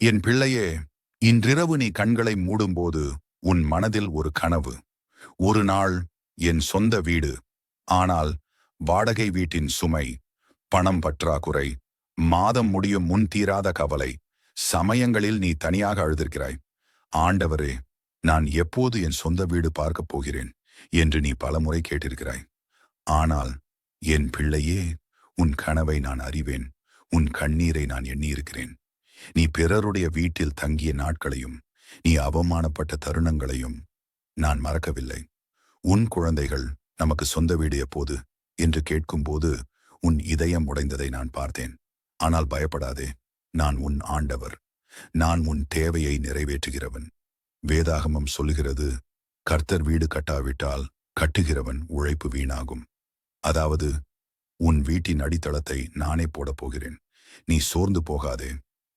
என் பிள்ளையே இன்றிரவு நீ கண்களை மூடும்போது உன் மனதில் ஒரு கனவு. ஒரு நாள் என் சொந்த வீடு. ஆனால் வாடகை வீட்டின் சுமை பணம் பற்றாக்குறை மாதம் முடியும் முன் தீராத கவலை சமயங்களில் நீ தனியாக அழுதிருக்கிறாய். ஆண்டவரே நான் எப்போது என் சொந்த வீடு பார்க்கப் போகிறேன் என்று நீ பலமுறை கேட்டிருக்கிறாய். ஆனால் என் பிள்ளையே உன் கனவை நான் அறிவேன் உன் கண்ணீரை நான் எண்ணியிருக்கிறேன். நீ பிறருடைய வீட்டில் தங்கிய நாட்களையும் நீ அவமானப்பட்ட தருணங்களையும் நான் மறக்கவில்லை. உன் குழந்தைகள் நமக்கு சொந்த வீடு எப்போது? என்று கேட்கும்போது உன் இதயம் உடைந்ததை நான் பார்த்தேன். ஆனால் பயப்படாதே நான் உன் ஆண்டவர். நான் உன் தேவையை நிறைவேற்றுகிறவன். வேதாகமம் சொல்லுகிறது கர்த்தர் வீடு கட்டாவிட்டால் கட்டுகிறவன் உழைப்பு வீணாகும். அதாவது உன் வீட்டின் அடித்தளத்தை நானே போடப் போகிறேன். நீ சோர்ந்து போகாதே.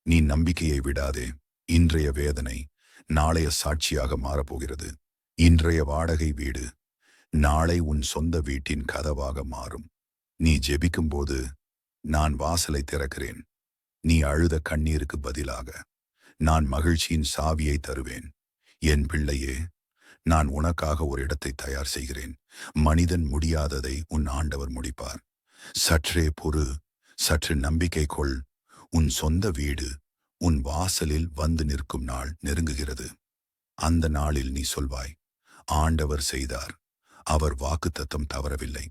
நீ நம்பிக்கையை விடாதே. இன்றைய வேதனை நாளைய சாட்சியாக மாறப்போகிறது. இன்றைய வாடகை வீடு நாளை உன் சொந்த வீட்டின் கதவாக மாறும். நீ ஜெபிக்கும்போது நான் வாசலை திறக்கிறேன். நீ அழுத கண்ணீருக்கு பதிலாக நான் மகிழ்ச்சியின் சாவியை தருவேன். என் பிள்ளையே நான் உனக்காக ஒரு இடத்தை தயார் செய்கிறேன். மனிதன் முடியாததை உன் ஆண்டவர் முடிப்பார். சற்றே பொறு சற்று நம்பிக்கை கொள். உன் சொந்த வீடு உன் வாசலில் வந்து நிற்கும் நாள் நெருங்குகிறது. அந்த நாளில் நீ சொல்வாய் ஆண்டவர் செய்தார் அவர் வாக்குத்தத்தம் தவறவில்லை.